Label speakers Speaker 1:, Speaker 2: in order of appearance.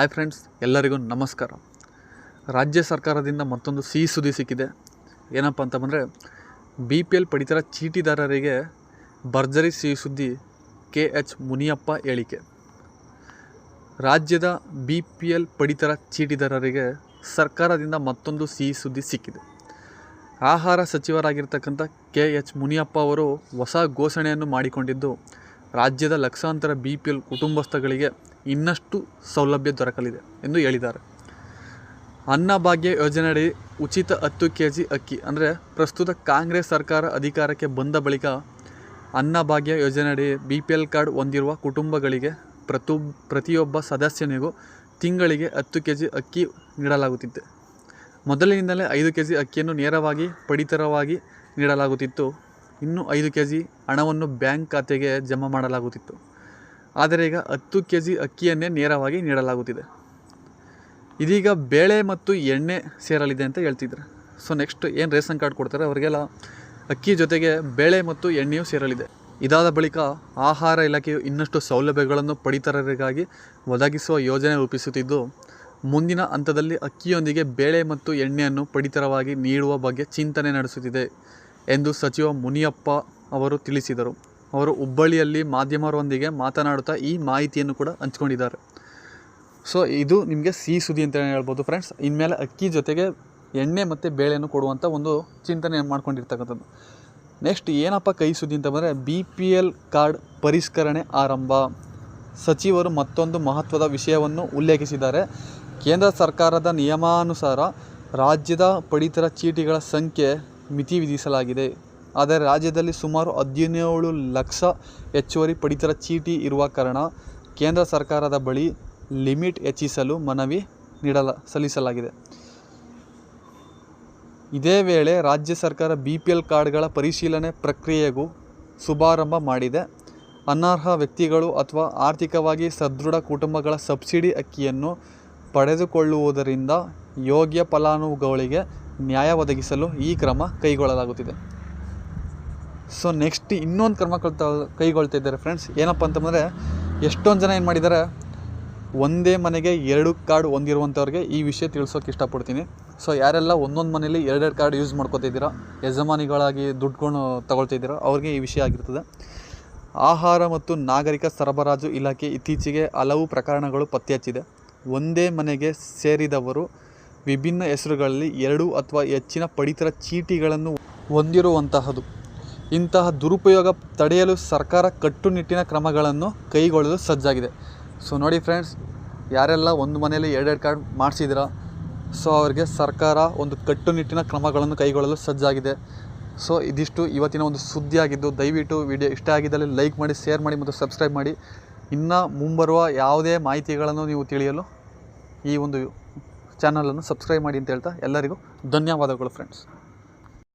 Speaker 1: Hi friends ಎಲ್ಲರಿಗೂ ನಮಸ್ಕಾರ. ರಾಜ್ಯ ಸರ್ಕಾರದಿಂದ ಮತ್ತೊಂದು ಸಿಹಿ ಸುದ್ದಿ ಸಿಕ್ಕಿದೆ. ಏನಪ್ಪ ಅಂತ ಬಂದರೆ ಬಿ ಪಿ ಎಲ್ ಪಡಿತರ ಚೀಟಿದಾರರಿಗೆ ಭರ್ಜರಿ ಸಿಹಿ ಸುದ್ದಿ ಕೆ ಎಚ್ ಮುನಿಯಪ್ಪ ಹೇಳಿಕೆ. ರಾಜ್ಯದ ಬಿ ಪಿ ಎಲ್ ಪಡಿತರ ಚೀಟಿದಾರರಿಗೆ ಸರ್ಕಾರದಿಂದ ಮತ್ತೊಂದು ಸಿಹಿ ಸುದ್ದಿ ಸಿಕ್ಕಿದೆ. ಆಹಾರ ಸಚಿವರಾಗಿರ್ತಕ್ಕಂಥ ಕೆ ಎಚ್ ಮುನಿಯಪ್ಪ ಅವರು ಹೊಸ ಘೋಷಣೆಯನ್ನು ಮಾಡಿಕೊಂಡಿದ್ದು, ರಾಜ್ಯದ ಲಕ್ಷಾಂತರ ಬಿ ಪಿ ಎಲ್ ಕುಟುಂಬಸ್ಥಗಳಿಗೆ ಇನ್ನಷ್ಟು ಸೌಲಭ್ಯ ದೊರಕಲಿದೆ ಎಂದು ಹೇಳಿದ್ದಾರೆ. ಅನ್ನಭಾಗ್ಯ ಯೋಜನೆಯಡಿ ಉಚಿತ ಹತ್ತು ಕೆ ಜಿ ಅಕ್ಕಿ, ಅಂದರೆ ಪ್ರಸ್ತುತ ಕಾಂಗ್ರೆಸ್ ಸರ್ಕಾರ ಅಧಿಕಾರಕ್ಕೆ ಬಂದ ಬಳಿಕ ಅನ್ನಭಾಗ್ಯ ಯೋಜನೆಯಡಿ ಬಿ ಪಿ ಎಲ್ ಕಾರ್ಡ್ ಹೊಂದಿರುವ ಕುಟುಂಬಗಳಿಗೆ ಪ್ರತು, ಪ್ರತಿಯೊಬ್ಬ ಸದಸ್ಯನಿಗೂ ತಿಂಗಳಿಗೆ ಹತ್ತು ಕೆ ಜಿ ಅಕ್ಕಿ ನೀಡಲಾಗುತ್ತಿತ್ತು. ಮೊದಲಿನಿಂದಲೇ ಐದು ಕೆ ಜಿ ಅಕ್ಕಿಯನ್ನು ನೇರವಾಗಿ, ಪಡಿತರವಾಗಿ ನೀಡಲಾಗುತ್ತಿತ್ತು. ಇನ್ನು ಐದು ಕೆ ಜಿ ಹಣವನ್ನು ಬ್ಯಾಂಕ್ ಖಾತೆಗೆ ಜಮಾ ಮಾಡಲಾಗುತ್ತಿತ್ತು. ಆದರೆ ಈಗ ಹತ್ತು ಕೆ ಜಿ ಅಕ್ಕಿಯನ್ನೇ ನೇರವಾಗಿ ನೀಡಲಾಗುತ್ತಿದೆ. ಇದೀಗ ಬೇಳೆ ಮತ್ತು ಎಣ್ಣೆ ಸೇರಲಿದೆ ಅಂತ ಹೇಳ್ತಿದ್ರು. ಸೊ ನೆಕ್ಸ್ಟ್ ಏನು ರೇಷನ್ ಕಾರ್ಡ್ ಕೊಡ್ತಾರೆ? ಅವರಿಗೆಲ್ಲ ಅಕ್ಕಿ ಜೊತೆಗೆ ಬೇಳೆ ಮತ್ತು ಎಣ್ಣೆಯೂ ಸೇರಲಿದೆ. ಇದಾದ ಬಳಿಕ ಆಹಾರ ಇಲಾಖೆಯು ಇನ್ನಷ್ಟು ಸೌಲಭ್ಯಗಳನ್ನು ಪಡಿತರರಿಗಾಗಿ ಒದಗಿಸುವ ಯೋಜನೆ ರೂಪಿಸುತ್ತಿದ್ದು, ಮುಂದಿನ ಹಂತದಲ್ಲಿ ಅಕ್ಕಿಯೊಂದಿಗೆ ಬೇಳೆ ಮತ್ತು ಎಣ್ಣೆಯನ್ನು ಪಡಿತರವಾಗಿ ನೀಡುವ ಬಗ್ಗೆ ಚಿಂತನೆ ನಡೆಸುತ್ತಿದೆ ಎಂದು ಸಚಿವ ಮುನಿಯಪ್ಪ ಅವರು ತಿಳಿಸಿದರು. ಅವರು ಹುಬ್ಬಳ್ಳಿಯಲ್ಲಿ ಮಾಧ್ಯಮರೊಂದಿಗೆ ಮಾತನಾಡುತ್ತಾ ಈ ಮಾಹಿತಿಯನ್ನು ಕೂಡ ಹಂಚ್ಕೊಂಡಿದ್ದಾರೆ. ಸೊ ಇದು ನಿಮಗೆ ಸಿಹಿ ಸುದ್ದಿ ಅಂತಲೇ ಹೇಳ್ಬೋದು ಫ್ರೆಂಡ್ಸ್ ಇನ್ಮೇಲೆ ಅಕ್ಕಿ ಜೊತೆಗೆ ಎಣ್ಣೆ ಮತ್ತು ಬೇಳೆಯನ್ನು ಕೊಡುವಂಥ ಒಂದು ಚಿಂತನೆ ಮಾಡ್ಕೊಂಡಿರ್ತಕ್ಕಂಥದ್ದು. ನೆಕ್ಸ್ಟ್ ಏನಪ್ಪ ಕೈ ಸುದ್ದಿ ಅಂತ ಬಂದರೆ ಬಿ ಪಿ ಎಲ್ ಕಾರ್ಡ್ ಪರಿಷ್ಕರಣೆ ಆರಂಭ. ಸಚಿವರು ಮತ್ತೊಂದು ಮಹತ್ವದ ವಿಷಯವನ್ನು ಉಲ್ಲೇಖಿಸಿದ್ದಾರೆ. ಕೇಂದ್ರ ಸರ್ಕಾರದ ನಿಯಮಾನುಸಾರ ರಾಜ್ಯದ ಪಡಿತರ ಚೀಟಿಗಳ ಸಂಖ್ಯೆ ಮಿತಿ ವಿಧಿಸಲಾಗಿದೆ. ಆದರೆ ರಾಜ್ಯದಲ್ಲಿ ಸುಮಾರು ಹದಿನೇಳು ಲಕ್ಷ ಹೆಚ್ಚುವರಿ ಪಡಿತರ ಚೀಟಿ ಇರುವ ಕಾರಣ ಕೇಂದ್ರ ಸರ್ಕಾರದ ಬಳಿ ಲಿಮಿಟ್ ಹೆಚ್ಚಿಸಲು ಮನವಿ ನೀಡಲ, ಸಲ್ಲಿಸಲಾಗಿದೆ. ಇದೇ ವೇಳೆ ರಾಜ್ಯ ಸರ್ಕಾರ ಬಿ ಪಿ ಎಲ್ ಕಾರ್ಡ್ಗಳ ಪರಿಶೀಲನೆ ಪ್ರಕ್ರಿಯೆಗೂ ಶುಭಾರಂಭ ಮಾಡಿದೆ. ಅನರ್ಹ ವ್ಯಕ್ತಿಗಳು ಅಥವಾ ಆರ್ಥಿಕವಾಗಿ ಸದೃಢ ಕುಟುಂಬಗಳ ಸಬ್ಸಿಡಿ ಅಕ್ಕಿಯನ್ನು ಪಡೆದುಕೊಳ್ಳುವುದರಿಂದ ಯೋಗ್ಯ ಫಲಾನುಭವಿಗಳಿಗೆ ನ್ಯಾಯ ಒದಗಿಸಲು ಈ ಕ್ರಮ ಕೈಗೊಳ್ಳಲಾಗುತ್ತಿದೆ. ಸೊ ನೆಕ್ಸ್ಟ್ ಇನ್ನೊಂದು ಕ್ರಮ ತ ಕೈಗೊಳ್ತಾ ಇದ್ದಾರೆ ಫ್ರೆಂಡ್ಸ್ ಏನಪ್ಪ ಅಂತಂದರೆ ಎಷ್ಟೊಂದು ಜನ ಏನು ಮಾಡಿದ್ದಾರೆ ಒಂದೇ ಮನೆಗೆ ಎರಡು ಕಾರ್ಡ್ ಹೊಂದಿರುವಂಥವ್ರಿಗೆ ಈ ವಿಷಯ ತಿಳಿಸೋಕೆ ಇಷ್ಟಪಡ್ತೀನಿ. ಸೊ ಯಾರೆಲ್ಲ ಒಂದೊಂದು ಮನೇಲಿ ಎರಡೆರಡು ಕಾರ್ಡ್ ಯೂಸ್ ಮಾಡ್ಕೋತಿದ್ದೀರಾ ಯಜಮಾನಿಗಳಾಗಿ ದುಡ್ಡುಗಳು ತಗೊಳ್ತಿದ್ದೀರೋ ಅವ್ರಿಗೆ ಈ ವಿಷಯ ಆಗಿರ್ತದೆ. ಆಹಾರ ಮತ್ತು ನಾಗರಿಕ ಸರಬರಾಜು ಇಲಾಖೆ ಇತ್ತೀಚೆಗೆ ಹಲವು ಪ್ರಕರಣಗಳು ಪತ್ತೆ ಹಚ್ಚಿದೆ. ಒಂದೇ ಮನೆಗೆ ಸೇರಿದವರು ವಿಭಿನ್ನ ಹೆಸರುಗಳಲ್ಲಿ ಎರಡು ಅಥವಾ ಹೆಚ್ಚಿನ ಪಡಿತರ ಚೀಟಿಗಳನ್ನು ಹೊಂದಿರುವಂತಹದ್ದು. ಇಂತಹ ದುರುಪಯೋಗ ತಡೆಯಲು ಸರ್ಕಾರ ಕಟ್ಟುನಿಟ್ಟಿನ ಕ್ರಮಗಳನ್ನು ಕೈಗೊಳ್ಳಲು ಸಜ್ಜಾಗಿದೆ. ಸೊ ನೋಡಿ ಫ್ರೆಂಡ್ಸ್ ಯಾರೆಲ್ಲ ಒಂದು ಮನೆಯಲ್ಲಿ ಎರಡೆರಡು ಕಾರ್ಡ್ ಮಾಡಿಸಿದಿರ ಸೊ ಅವರಿಗೆ ಸರ್ಕಾರ ಒಂದು ಕಟ್ಟುನಿಟ್ಟಿನ ಕ್ರಮಗಳನ್ನು ಕೈಗೊಳ್ಳಲು ಸಜ್ಜಾಗಿದೆ. ಸೊ ಇದಿಷ್ಟು ಇವತ್ತಿನ ಒಂದು ಸುದ್ದಿಯಾಗಿದ್ದು. ದಯವಿಟ್ಟು ವಿಡಿಯೋ ಇಷ್ಟ ಆಗಿದ್ದಲ್ಲಿ ಲೈಕ್ ಮಾಡಿ ಶೇರ್ ಮಾಡಿ ಮತ್ತು ಸಬ್ಸ್ಕ್ರೈಬ್ ಮಾಡಿ. ಇನ್ನು ಮುಂಬರುವ ಯಾವುದೇ ಮಾಹಿತಿಗಳನ್ನು ನೀವು ತಿಳಿಯಲು ಈ ಒಂದು ಚಾನಲನ್ನು ಸಬ್ಸ್ಕ್ರೈಬ್ ಮಾಡಿ ಅಂತ ಹೇಳ್ತಾ ಎಲ್ಲರಿಗೂ ಧನ್ಯವಾದಗಳು ಫ್ರೆಂಡ್ಸ್